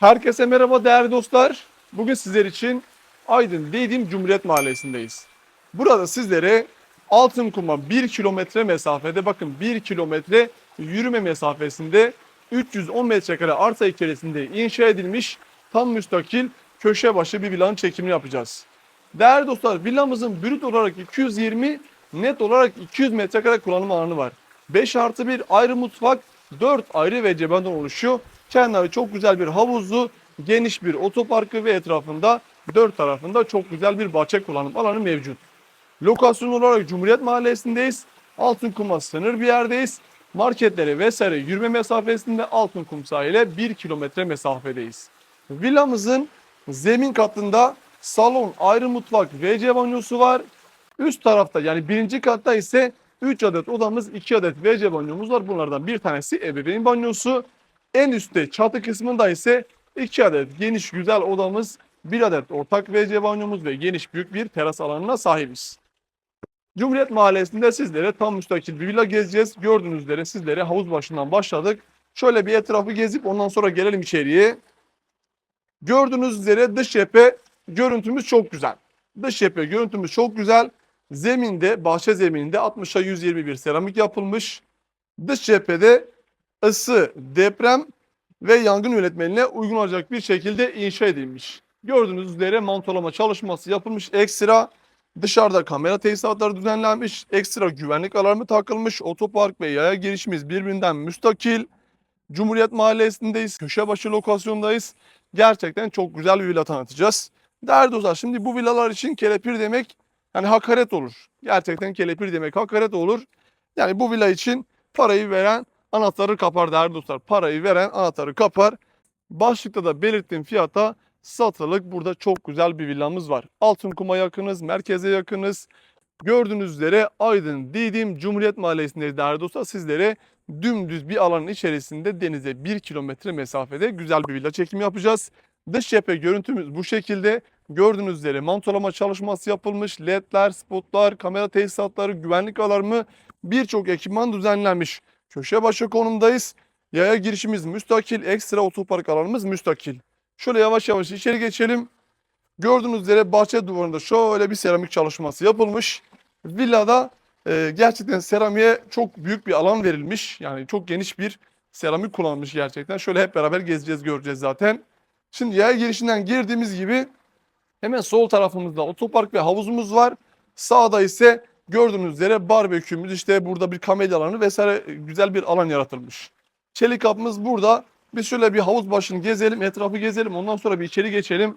Herkese merhaba değerli dostlar. Bugün sizler için Aydın Didim Cumhuriyet Mahallesi'ndeyiz. Burada sizlere Altınkum'a 1 kilometre mesafede bakın 1 kilometre yürüme mesafesinde 310 metrekare arsa içerisinde inşa edilmiş tam müstakil köşe başı bir villanın çekimini yapacağız. Değerli dostlar villamızın brüt olarak 220 net olarak 200 metrekare kullanım alanı var. 5 artı 1 ayrı mutfak 4 ayrı ve cebenden oluşuyor. Kenarı çok güzel bir havuzlu, geniş bir otoparkı ve etrafında dört tarafında çok güzel bir bahçe kullanım alanı mevcut. Lokasyon olarak Cumhuriyet Mahallesi'ndeyiz. Altınkum'a sınır bir yerdeyiz. Marketlere vesaire yürüme mesafesinde Altınkum sahile 1 kilometre mesafedeyiz. Villamızın zemin katında salon, ayrı mutfak, WC banyosu var. Üst tarafta yani birinci katta ise 3 adet odamız, 2 adet WC banyomuz var. Bunlardan bir tanesi ebeveyn banyosu. En üstte çatı kısmında ise 2 adet geniş güzel odamız, 1 adet ortak WC banyomuz ve geniş büyük bir teras alanına sahibiz. Cumhuriyet Mahallesi'nde sizlere tam müstakil bir villa gezeceğiz. Gördüğünüz üzere sizlere havuz başından başladık. Şöyle bir etrafı gezip ondan sonra gelelim içeriye. Gördüğünüz üzere dış cephe görüntümüz çok güzel. Dış cephe görüntümüz çok güzel. Zeminde, bahçe zemininde 60'a 121 seramik yapılmış. Dış cephede ısı, deprem ve yangın yönetmeliğine uygun olacak bir şekilde inşa edilmiş. Gördüğünüz üzere mantolama çalışması yapılmış. Ekstra dışarıda kamera tesisatları düzenlenmiş. Ekstra güvenlik alarmı takılmış. Otopark ve yaya girişimiz birbirinden müstakil. Cumhuriyet Mahallesi'ndeyiz. Köşe başı lokasyondayız. Gerçekten çok güzel bir villa tanıtacağız. Değerli dostlar şimdi bu villalar için kelepir demek yani hakaret olur. Gerçekten kelepir demek hakaret olur. Yani bu villa için parayı veren anahtarı kapar değerli dostlar. Parayı veren anahtarı kapar. Başlıkta da belirttiğim fiyata satılık burada çok güzel bir villamız var. Altınkum'a yakınız, merkeze yakınız. Gördüğünüz üzere Aydın, Didim, Cumhuriyet Mahallesi'ndeyiz değerli dostlar. Sizlere dümdüz bir alanın içerisinde denize 1 kilometre mesafede güzel bir villa çekimi yapacağız. Dış cephe görüntümüz bu şekilde. Gördüğünüz üzere mantolama çalışması yapılmış. LED'ler, spotlar, kamera tesisatları, güvenlik alarmı birçok ekipman düzenlenmiş. Köşe başı konumdayız. Yaya girişimiz müstakil, ekstra otopark alanımız müstakil. Şöyle yavaş yavaş içeri geçelim. Gördüğünüz üzere bahçe duvarında şöyle bir seramik çalışması yapılmış. Villada e, gerçekten seramiğe çok büyük bir alan verilmiş. Yani çok geniş bir seramik kullanılmış gerçekten. Şöyle hep beraber gezeceğiz, göreceğiz zaten. Şimdi yaya girişinden girdiğimiz gibi hemen sol tarafımızda otopark ve havuzumuz var. Sağda ise gördüğünüz üzere barbekümüz işte burada bir kamelya alanı vesaire güzel bir alan yaratılmış. Çelik kapımız burada. Biz şöyle bir havuz başını gezelim, etrafı gezelim. Ondan sonra bir içeri geçelim.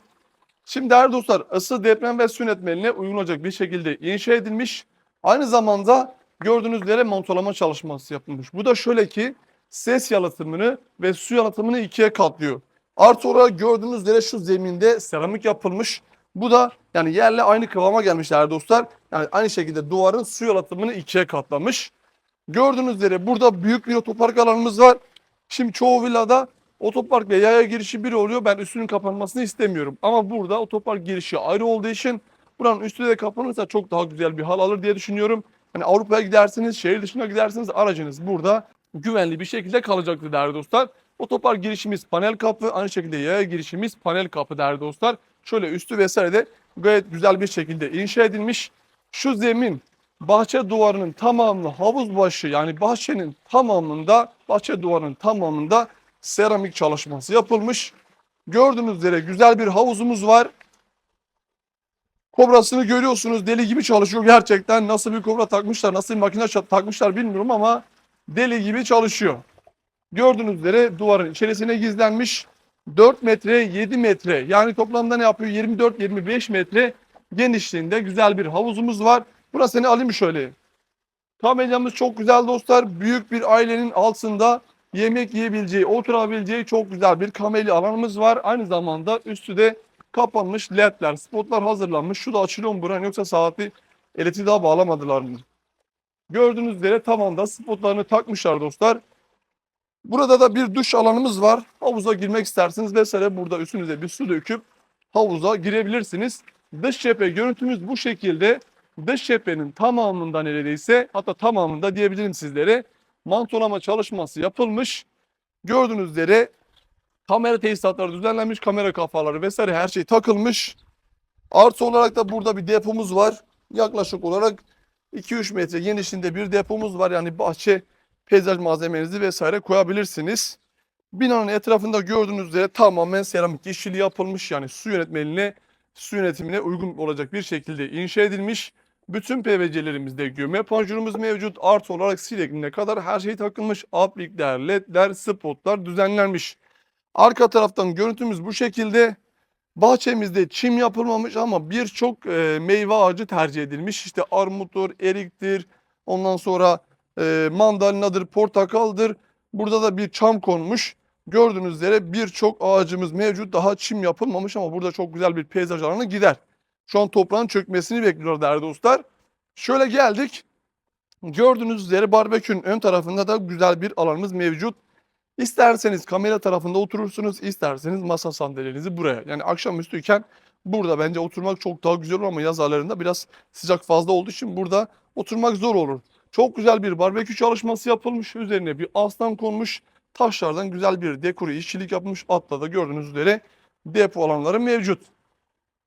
Şimdi değerli dostlar ısı, deprem ve su yönetmeliğine uygun olacak bir şekilde inşa edilmiş. Aynı zamanda gördüğünüz üzere montolama çalışması yapılmış. Bu da şöyle ki ses yalıtımını ve su yalıtımını ikiye katlıyor. Artı olarak gördüğünüz üzere şu zeminde seramik yapılmış. Bu da yani yerle aynı kıvama gelmiş değerli dostlar. Yani aynı şekilde duvarın su yalıtımını ikiye katlamış. Gördüğünüz üzere burada büyük bir otopark alanımız var. Şimdi çoğu villada otopark ve yaya girişi bir oluyor. Ben üstünün kapanmasını istemiyorum. Ama burada otopark girişi ayrı olduğu için buranın üstü de kapanırsa çok daha güzel bir hal alır diye düşünüyorum. Hani Avrupa'ya gidersiniz, şehir dışına gidersiniz aracınız burada güvenli bir şekilde kalacaktır değerli dostlar. Otopark girişimiz panel kapı, aynı şekilde yaya girişimiz panel kapı değerli dostlar. Şöyle üstü vesaire de gayet güzel bir şekilde inşa edilmiş. Şu zemin bahçe duvarının tamamını havuz başı yani bahçenin tamamında bahçe duvarının tamamında seramik çalışması yapılmış. Gördüğünüz üzere güzel bir havuzumuz var. Kobrasını görüyorsunuz deli gibi çalışıyor gerçekten. Nasıl bir kobra takmışlar, nasıl bir makine takmışlar bilmiyorum ama deli gibi çalışıyor. Gördüğünüz üzere duvarın içerisine gizlenmiş 4 metre 7 metre yani toplamda ne yapıyor 24-25 metre genişliğinde güzel bir havuzumuz var. Burasını alayım şöyle. Kamelyamız çok güzel dostlar. Büyük bir ailenin altında yemek yiyebileceği, oturabileceği çok güzel bir kamelya alanımız var. Aynı zamanda üstü de kapanmış ledler, spotlar hazırlanmış. Şu da açılıyor mu buranın yoksa saati elektriği daha bağlamadılar mı? Gördüğünüz üzere tamamda spotlarını takmışlar dostlar. Burada da bir duş alanımız var. Havuza girmek isterseniz vesaire burada üstünüze bir su döküp havuza girebilirsiniz. Dış cephe görüntümüz bu şekilde. Dış cephenin tamamında neredeyse hatta tamamında diyebilirim sizlere mantolama çalışması yapılmış. Gördüğünüz üzere Kamera tesisatları düzenlenmiş, kamera kafaları vesaire her şey takılmış. Artı olarak da burada bir depomuz var. Yaklaşık olarak 2-3 metre genişliğinde bir depomuz var. Yani bahçe, peyzaj malzemenizi vesaire koyabilirsiniz. Binanın etrafında gördüğünüz üzere tamamen seramik işçiliği yapılmış. Yani su yönetmeliğine, su yönetimine uygun olacak bir şekilde inşa edilmiş. Bütün PVC'lerimizde gömme panjurumuz mevcut. Artı olarak silekline kadar her şey takılmış. Aplikler, ledler, spotlar düzenlenmiş. Arka taraftan görüntümüz bu şekilde. Bahçemizde çim yapılmamış ama birçok e, meyve ağacı tercih edilmiş. İşte armuttur, eriktir, ondan sonra e, mandalinadır, portakaldır. Burada da bir çam konmuş. Gördüğünüz üzere birçok ağacımız mevcut. Daha çim yapılmamış ama burada çok güzel bir peyzaj alanı gider. Şu an toprağın çökmesini bekliyorlar değerli dostlar. Şöyle geldik. Gördüğünüz üzere barbekünün ön tarafında da güzel bir alanımız mevcut. İsterseniz kamera tarafında oturursunuz, isterseniz masa sandalyenizi buraya. Yani akşamüstüyken burada bence oturmak çok daha güzel olur ama yaz aylarında biraz sıcak fazla olduğu için burada oturmak zor olur. Çok güzel bir barbekü çalışması yapılmış. Üzerine bir aslan konmuş. Taşlardan güzel bir dekore işçilik yapılmış. Altta da gördüğünüz üzere depo alanları mevcut.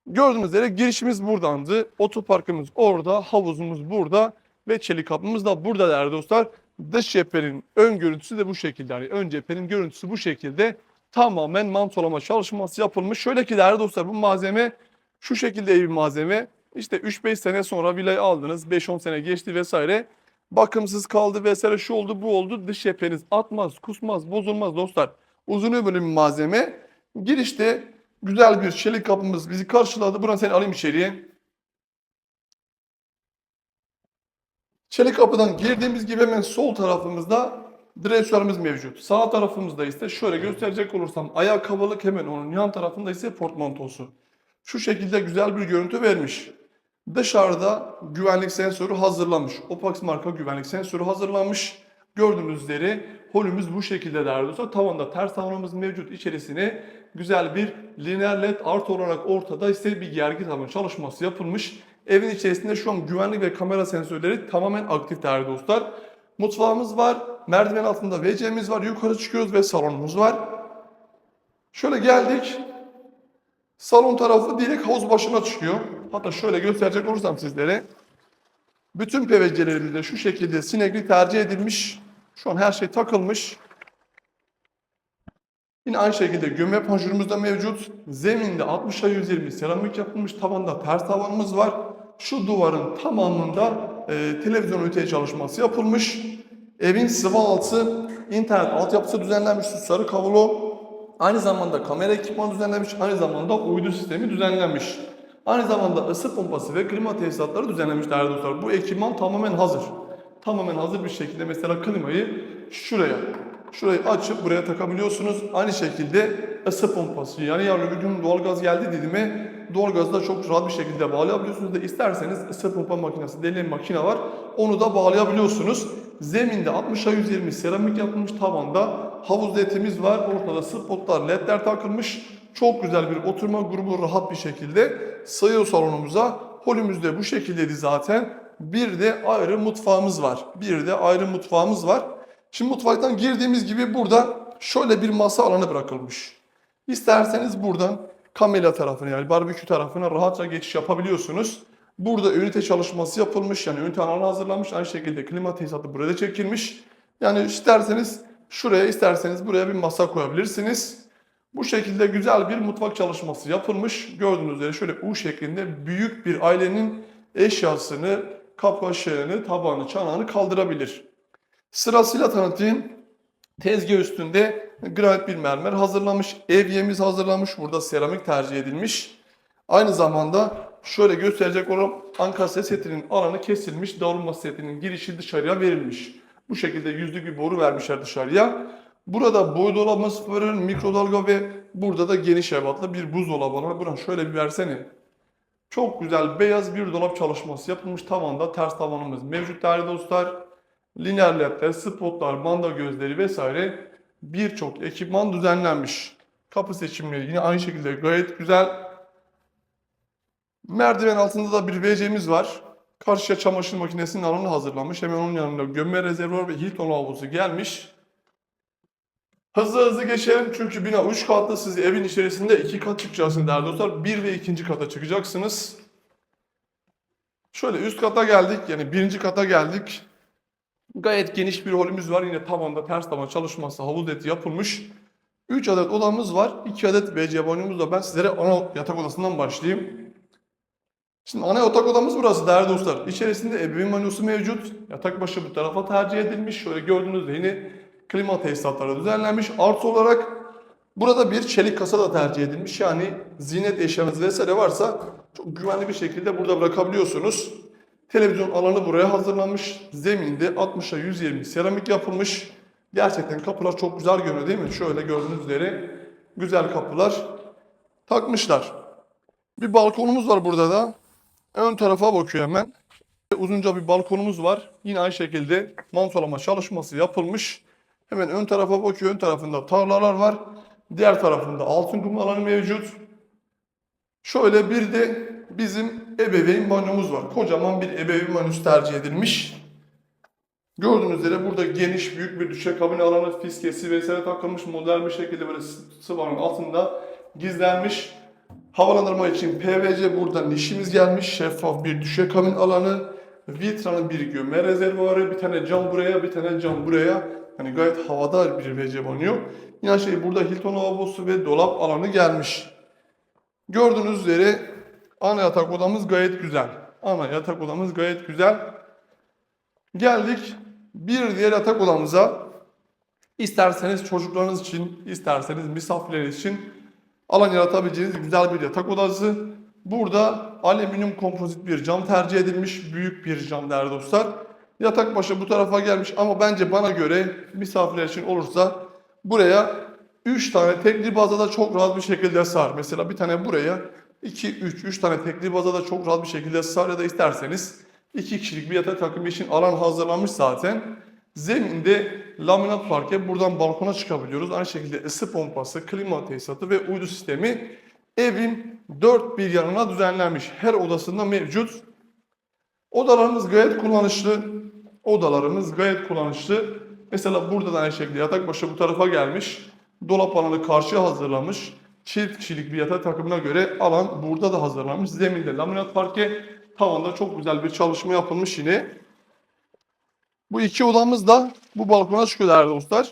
Gördüğünüz üzere girişimiz buradandı. Otoparkımız orada, havuzumuz burada ve çelik kapımız da burada değerli dostlar. Dış cephenin ön görüntüsü de bu şekilde. Yani ön cephenin görüntüsü bu şekilde. Tamamen mantolama çalışması yapılmış. Şöyle ki değerli dostlar bu malzeme şu şekilde bir malzeme. İşte 3-5 sene sonra villayı aldınız. 5-10 sene geçti vesaire. Bakımsız kaldı vesaire şu oldu bu oldu. Dış cepheniz atmaz, kusmaz, bozulmaz dostlar. Uzun ömürlü bir malzeme. Girişte güzel bir çelik kapımız bizi karşıladı. Buradan seni alayım içeriye. Çelik kapıdan girdiğimiz gibi hemen sol tarafımızda direksiyonumuz mevcut. Sağ tarafımızda ise şöyle gösterecek olursam ayakkabılık hemen onun yan tarafında ise portmantosu. Şu şekilde güzel bir görüntü vermiş. Dışarıda güvenlik sensörü hazırlanmış. Opax marka güvenlik sensörü hazırlanmış. Gördüğünüz üzere holümüz bu şekilde değerli dostlar. Tavanda ters tavanımız mevcut. İçerisine güzel bir lineer led artı olarak ortada ise bir gergi tavan çalışması yapılmış. Evin içerisinde şu an güvenlik ve kamera sensörleri tamamen aktif değerli dostlar. Mutfağımız var. Merdiven altında WC'miz var. Yukarı çıkıyoruz ve salonumuz var. Şöyle geldik. Salon tarafı direkt havuz başına çıkıyor. Hatta şöyle gösterecek olursam sizlere. Bütün PVC'lerimizde şu şekilde sinekli tercih edilmiş. Şu an her şey takılmış. Yine aynı şekilde gömme panjurumuz mevcut. Zeminde 60'a 120 seramik yapılmış. Tavanda ters tavanımız var. Şu duvarın tamamında e, televizyon ünite çalışması yapılmış. Evin sıva altı, internet altyapısı düzenlenmiş. Sarı kavulu. Aynı zamanda kamera ekipmanı düzenlenmiş. Aynı zamanda uydu sistemi düzenlenmiş. Aynı zamanda ısı pompası ve klima tesisatları düzenlenmiş değerli dostlar. Bu ekipman tamamen hazır. Tamamen hazır bir şekilde mesela klimayı şuraya Şurayı açıp buraya takabiliyorsunuz. Aynı şekilde ısı pompası yani yarın bir gün doğalgaz geldi dediğime doğalgazı da çok rahat bir şekilde bağlayabiliyorsunuz da isterseniz ısı pompa makinesi denilen makine var. Onu da bağlayabiliyorsunuz. Zeminde 60'a 120 seramik yapılmış tavanda havuz ledimiz var. Ortada spotlar, ledler takılmış. Çok güzel bir oturma grubu rahat bir şekilde sığıyor salonumuza. Holümüz de bu şekildeydi zaten. Bir de ayrı mutfağımız var. Bir de ayrı mutfağımız var. Şimdi mutfaktan girdiğimiz gibi burada şöyle bir masa alanı bırakılmış. İsterseniz buradan kamera tarafına yani barbekü tarafına rahatça geçiş yapabiliyorsunuz. Burada ünite çalışması yapılmış yani ünite alanı hazırlanmış. Aynı şekilde klima tesisatı burada çekilmiş. Yani isterseniz şuraya isterseniz buraya bir masa koyabilirsiniz. Bu şekilde güzel bir mutfak çalışması yapılmış. Gördüğünüz üzere şöyle U şeklinde büyük bir ailenin eşyasını, kapkaşığını, tabağını, çanağını kaldırabilir. Sırasıyla tanıtayım. Tezgah üstünde granit bir mermer hazırlamış. Evyemiz hazırlamış. Burada seramik tercih edilmiş. Aynı zamanda şöyle gösterecek olan ankastre setinin alanı kesilmiş. Davulma setinin girişi dışarıya verilmiş. Bu şekilde yüzlük bir boru vermişler dışarıya. Burada boy dolabımız var, mikrodalga ve burada da geniş ebatlı bir buzdolabı var. Buradan şöyle bir versene. Çok güzel beyaz bir dolap çalışması yapılmış. Tavanda ters tavanımız mevcut değerli dostlar lineer ledler, spotlar, manda gözleri vesaire birçok ekipman düzenlenmiş. Kapı seçimleri yine aynı şekilde gayet güzel. Merdiven altında da bir WC'miz var. Karşıya çamaşır makinesinin alanı hazırlanmış. Hemen onun yanında gömme rezervuar ve Hilton havuzu gelmiş. Hızlı hızlı geçelim çünkü bina 3 katlı siz evin içerisinde 2 kat çıkacaksınız değerli dostlar. 1 ve 2. kata çıkacaksınız. Şöyle üst kata geldik yani birinci kata geldik. Gayet geniş bir holümüz var. Yine tavanda ters tavan çalışması havuz eti yapılmış. 3 adet odamız var. 2 adet WC banyomuz var. Ben sizlere ana yatak odasından başlayayım. Şimdi ana yatak odamız burası değerli dostlar. İçerisinde ebeveyn banyosu mevcut. Yatak başı bu tarafa tercih edilmiş. Şöyle gördüğünüz gibi yine klima tesisatları düzenlenmiş. Artı olarak burada bir çelik kasa da tercih edilmiş. Yani ziynet eşyanız vesaire varsa çok güvenli bir şekilde burada bırakabiliyorsunuz. Televizyon alanı buraya hazırlanmış. Zeminde 60'a 120 seramik yapılmış. Gerçekten kapılar çok güzel görünüyor değil mi? Şöyle gördüğünüz üzere güzel kapılar takmışlar. Bir balkonumuz var burada da. Ön tarafa bakıyor hemen. Uzunca bir balkonumuz var. Yine aynı şekilde mantolama çalışması yapılmış. Hemen ön tarafa bakıyor. Ön tarafında tarlalar var. Diğer tarafında altın kum alanı mevcut. Şöyle bir de bizim ebeveyn banyomuz var. Kocaman bir ebeveyn banyosu tercih edilmiş. Gördüğünüz üzere burada geniş büyük bir düşe kabini alanı fiskesi vesaire takılmış modern bir şekilde böyle sıvanın altında gizlenmiş. Havalandırma için PVC burada nişimiz gelmiş. Şeffaf bir düşe kabin alanı. Vitra'nın bir gömme rezervuarı. Bir tane cam buraya, bir tane cam buraya. Hani gayet havadar bir WC banyo. Yine şey burada Hilton lavabosu ve dolap alanı gelmiş. Gördüğünüz üzere ana yatak odamız gayet güzel. Ana yatak odamız gayet güzel. Geldik bir diğer yatak odamıza. İsterseniz çocuklarınız için, isterseniz misafirleriniz için alan yaratabileceğiniz güzel bir yatak odası. Burada alüminyum kompozit bir cam tercih edilmiş. Büyük bir cam değerli dostlar. Yatak başı bu tarafa gelmiş ama bence bana göre misafirler için olursa buraya 3 tane tekli bazada çok rahat bir şekilde sığar. Mesela bir tane buraya 2, 3, 3 tane tekli bazada çok rahat bir şekilde sığar ya da isterseniz 2 kişilik bir yatak takımı için alan hazırlanmış zaten. Zeminde laminat parke buradan balkona çıkabiliyoruz. Aynı şekilde ısı pompası, klima tesisatı ve uydu sistemi evin dört bir yanına düzenlenmiş. Her odasında mevcut. Odalarımız gayet kullanışlı. Odalarımız gayet kullanışlı. Mesela burada da aynı şekilde yatak başı bu tarafa gelmiş. Dolap alanı karşıya hazırlanmış. Çift kişilik bir yatak takımına göre alan burada da hazırlanmış. Zeminde laminat parke, tavanda çok güzel bir çalışma yapılmış yine. Bu iki odamız da bu balkona çıkıyor değerli dostlar.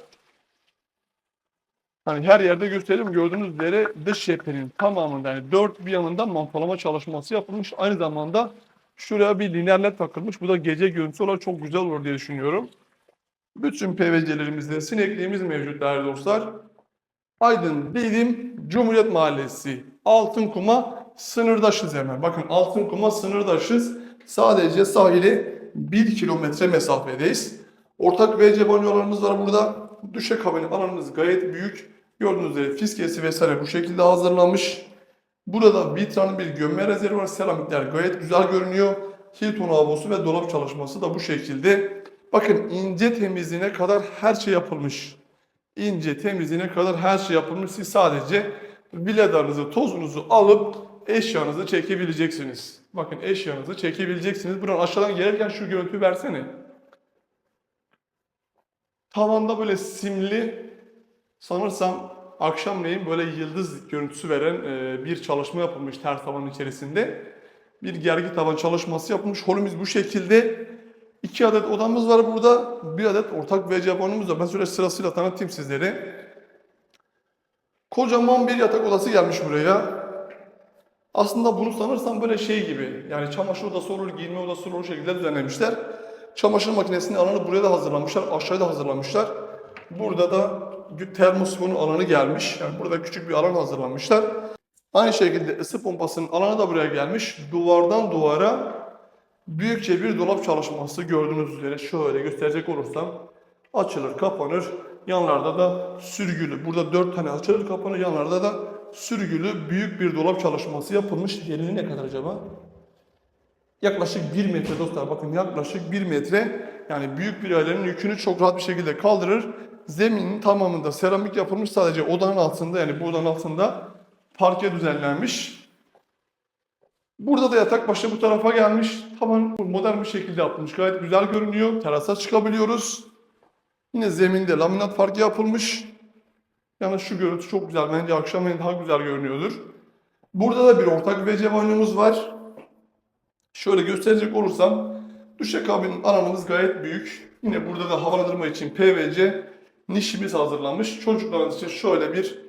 Hani her yerde gösterelim gördüğünüz üzere dış cephenin tamamında yani dört bir yanında mantolama çalışması yapılmış. Aynı zamanda şuraya bir lineer led takılmış. Bu da gece görüntüsü olarak çok güzel olur diye düşünüyorum. Bütün PVC'lerimizde sinekliğimiz mevcut değerli dostlar. Aydın Didim Cumhuriyet Mahallesi Altınkuma sınırdaşız hemen. Bakın Altınkuma sınırdaşız. Sadece sahile 1 kilometre mesafedeyiz. Ortak WC banyolarımız var burada. Düşe kabini alanımız gayet büyük. Gördüğünüz üzere fiskesi vesaire bu şekilde hazırlanmış. Burada Vitra'nın bir gömme rezervi var. Seramikler gayet güzel görünüyor. Hilton lavabosu ve dolap çalışması da bu şekilde. Bakın ince temizliğine kadar her şey yapılmış. İnce temizliğine kadar her şey yapılmış. Siz sadece villalarınızı, tozunuzu alıp eşyanızı çekebileceksiniz. Bakın eşyanızı çekebileceksiniz. Buradan aşağıdan gelirken şu görüntü versene. Tavanda böyle simli sanırsam akşamleyin böyle yıldız görüntüsü veren e, bir çalışma yapılmış ters tavanın içerisinde. Bir gergi tavan çalışması yapılmış. Holümüz bu şekilde. İki adet odamız var burada. Bir adet ortak WC banımız var. Ben şöyle sırasıyla tanıtayım sizlere. Kocaman bir yatak odası gelmiş buraya. Aslında bunu sanırsam böyle şey gibi. Yani çamaşır odası olur, giyinme odası olur o şekilde düzenlemişler. Çamaşır makinesinin alanı buraya da hazırlamışlar. Aşağıya da hazırlamışlar. Burada da termosifonu alanı gelmiş. Yani burada küçük bir alan hazırlamışlar. Aynı şekilde ısı pompasının alanı da buraya gelmiş. Duvardan duvara büyükçe bir dolap çalışması gördüğünüz üzere şöyle gösterecek olursam açılır kapanır. Yanlarda da sürgülü. Burada dört tane açılır kapanır. Yanlarda da sürgülü büyük bir dolap çalışması yapılmış. Yeri ne kadar acaba? Yaklaşık 1 metre dostlar bakın yaklaşık 1 metre yani büyük bir ailenin yükünü çok rahat bir şekilde kaldırır. Zeminin tamamında seramik yapılmış sadece odanın altında yani bu odanın altında parke düzenlenmiş. Burada da yatak başı bu tarafa gelmiş. Tavan modern bir şekilde yapılmış. Gayet güzel görünüyor. Terasa çıkabiliyoruz. Yine zeminde laminat parke yapılmış. Yani şu görüntü çok güzel. Bence akşamleyin daha güzel görünüyordur. Burada da bir ortak WC banyomuz var. Şöyle gösterecek olursam duşakabinin alanımız gayet büyük. Yine burada da havalandırma için PVC nişimiz hazırlanmış. Çocuklarınız için şöyle bir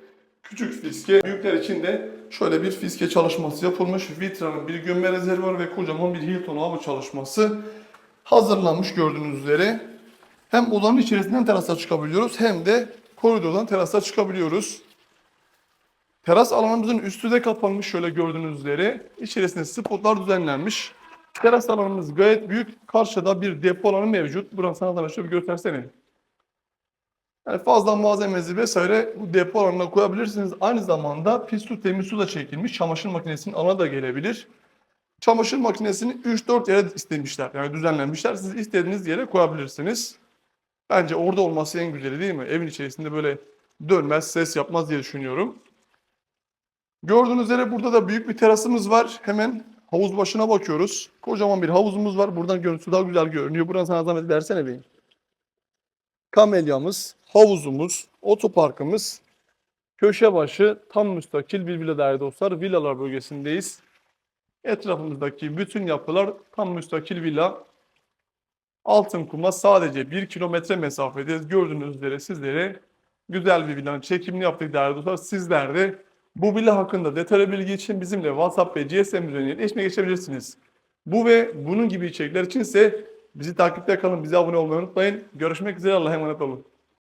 küçük fiske, büyükler için de şöyle bir fiske çalışması yapılmış. Vitra'nın bir gömme rezervuarı ve kocaman bir Hilton hava çalışması hazırlanmış gördüğünüz üzere. Hem odanın içerisinden terasa çıkabiliyoruz hem de koridordan terasa çıkabiliyoruz. Teras alanımızın üstü de kapanmış şöyle gördüğünüz üzere. İçerisinde spotlar düzenlenmiş. Teras alanımız gayet büyük. Karşıda bir depo alanı mevcut. Burası sana da bir göstersene. Yani fazla malzemenizi vesaire bu depo alanına koyabilirsiniz. Aynı zamanda pis su temiz su da çekilmiş. Çamaşır makinesinin alana da gelebilir. Çamaşır makinesini 3-4 yere istemişler. Yani düzenlenmişler. Siz istediğiniz yere koyabilirsiniz. Bence orada olması en güzeli değil mi? Evin içerisinde böyle dönmez, ses yapmaz diye düşünüyorum. Gördüğünüz üzere burada da büyük bir terasımız var. Hemen havuz başına bakıyoruz. Kocaman bir havuzumuz var. Buradan görüntüsü daha güzel görünüyor. Buradan sana zahmet versene bir. Kamelyamız, havuzumuz, otoparkımız, köşe başı tam müstakil bir villa değerli dostlar. Villalar bölgesindeyiz. Etrafımızdaki bütün yapılar tam müstakil villa. Altın kuma sadece 1 kilometre mesafedeyiz. Gördüğünüz üzere sizlere güzel bir villanın çekimini yaptık değerli dostlar. Sizler de bu villa hakkında detaylı bilgi için bizimle WhatsApp ve GSM üzerinden iletişime geçebilirsiniz. Bu ve bunun gibi içerikler için ise bizi takipte kalın, bize abone olmayı unutmayın. Görüşmek üzere, Allah'a emanet olun.